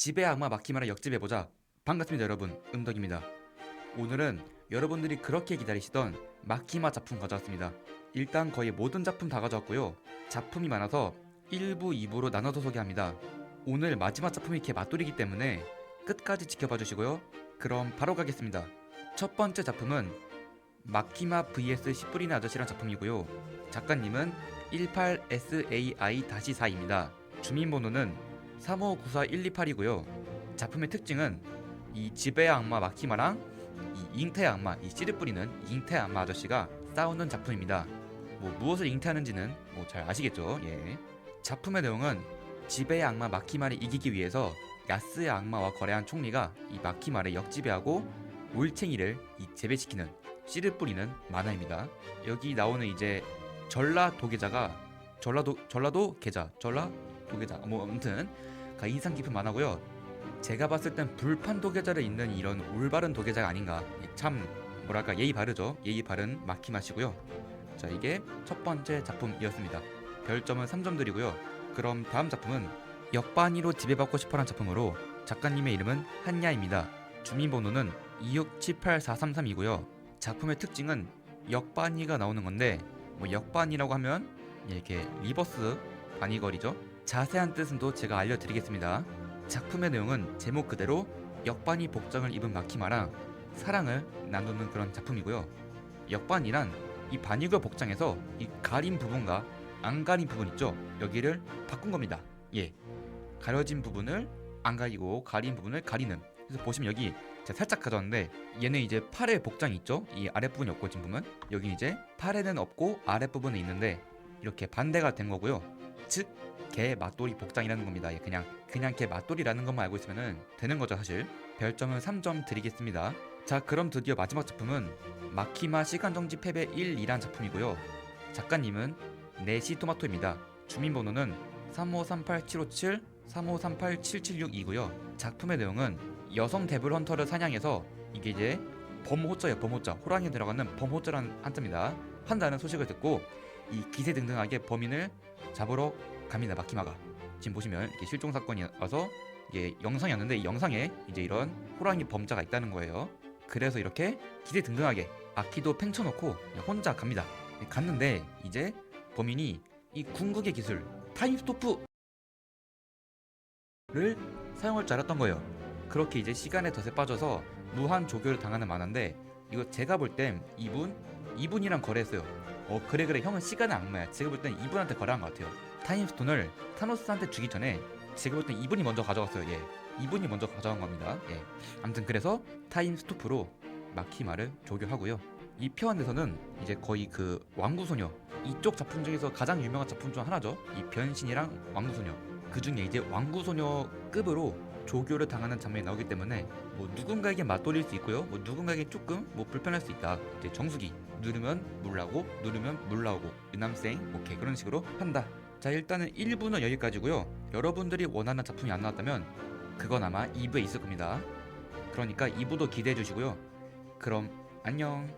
집의 악마 마키마를 역집해보자. 반갑습니다 여러분. 은덕입니다. 오늘은 여러분들이 그렇게 기다리시던 마키마 작품 가져왔습니다. 일단 거의 모든 작품 다 가져왔고요. 작품이 많아서 1부, 2부로 나눠서 소개합니다. 오늘 마지막 작품이 이렇게 맞돌이기 때문에 끝까지 지켜봐 주시고요. 그럼 바로 가겠습니다. 첫 번째 작품은 마키마 vs 시뿌리네 아저씨란 작품이고요. 작가님은 18SAI-4입니다. 주민번호는 3594-128이고요. 작품의 특징은 이 지배의 악마 마키마랑 이 잉태의 악마, 이 씨를 뿌리는 잉태의 악마 아저씨가 싸우는 작품입니다. 뭐 무엇을 잉태하는지는 뭐 잘 아시겠죠? 예. 작품의 내용은 지배의 악마 마키마를 이기기 위해서 야스의 악마와 거래한 총리가 이 마키마를 역지배하고 올챙이를 이 재배시키는 씨를 뿌리는 만화입니다. 여기 나오는 이제 전라 도계자가 전라도 전라도 계자 전라 도계자 뭐 아무튼 가 인상 깊은 만화고요. 제가 봤을 땐 불판 도계자를 잇는 이런 올바른 도계자가 아닌가. 참 뭐랄까 예의 바르죠. 예의 바른 마키마시고요. 자 이게 첫 번째 작품이었습니다. 별점은 3점 드리고요. 그럼 다음 작품은 역반이로 지배받고 싶어란 작품으로 작가님의 이름은 한야입니다. 주민번호는 2678433이고요. 작품의 특징은 역반이가 나오는 건데 뭐 역반이라고 하면 이렇게 리버스 바니걸이죠. 자세한 뜻은 또 제가 알려드리겠습니다. 작품의 내용은 제목 그대로 역반이 복장을 입은 마키마랑 사랑을 나누는 그런 작품이고요. 역반이란 이 바니걸 복장에서 이 가린 부분과 안 가린 부분 있죠. 여기를 바꾼 겁니다. 예, 가려진 부분을 안 가리고 가린 부분을 가리는. 그래서 보시면 여기 제가 살짝 가져왔는데 얘는 이제 팔에 복장이 있죠. 이 아랫부분이 없고 진 부분. 여기 이제 팔에는 없고 아랫부분에 있는데 이렇게 반대가 된 거고요. 즉 개 맞돌이 복장이라는 겁니다. 예, 그냥 그냥 개 맞돌이라는 것만 알고 있으면 되는 거죠 사실. 별점은 3점 드리겠습니다. 자 그럼 드디어 마지막 작품은 마키마 시간 정지 패배 1이란 작품이고요. 작가님은 네시 토마토입니다. 주민번호는 3538-757, 3538-7762고요. 작품의 내용은 여성 데블 헌터를 사냥해서 이게 이제 범호자예요 범호자 호랑이에 들어가는 범호자라는 한자입니다. 한다는 소식을 듣고 이 기세 등등하게 범인을 잡으러 갑니다 마키마가 지금 보시면 이렇게 실종 사건이 와서 이게 영상이었는데 이 영상에 이제 이런 호랑이 범자가 있다는 거예요. 그래서 이렇게 기세 등등하게 아키도 팽쳐놓고 혼자 갑니다. 갔는데 이제 범인이 이 궁극의 기술 타임스토프를 사용할 줄 알았던 거예요. 그렇게 이제 시간의 덫에 빠져서 무한 조교를 당하는 만화인데 이거 제가 볼 땐 이분 이분이랑 거래했어요. 어 그래 그래 형은 시간의 악마야. 제가 볼 땐 이분한테 거래한 것 같아요. 타임스톤을 타노스한테 주기 전에 제가 볼 땐 이분이 먼저 가져갔어요. 예, 이분이 먼저 가져간 겁니다. 예, 아무튼 그래서 타임스토프로 마키마를 조교하고요. 이 편에서는 이제 거의 그 왕구소녀 이쪽 작품 중에서 가장 유명한 작품 중 하나죠. 이 변신이랑 왕구소녀 그 중에 이제 왕구소녀급으로 조교를 당하는 장면이 나오기 때문에 뭐 누군가에게 맞돌릴 수 있고요. 뭐 누군가에게 조금 뭐 불편할 수 있다. 이제 정수기 누르면 물 나오고 누르면 물 나오고 유남생 오케이 그런 식으로 한다. 자 일단은 1부는 여기까지고요. 여러분들이 원하는 작품이 안 나왔다면 그건 아마 2부에 있을 겁니다. 그러니까 2부도 기대해 주시고요. 그럼 안녕.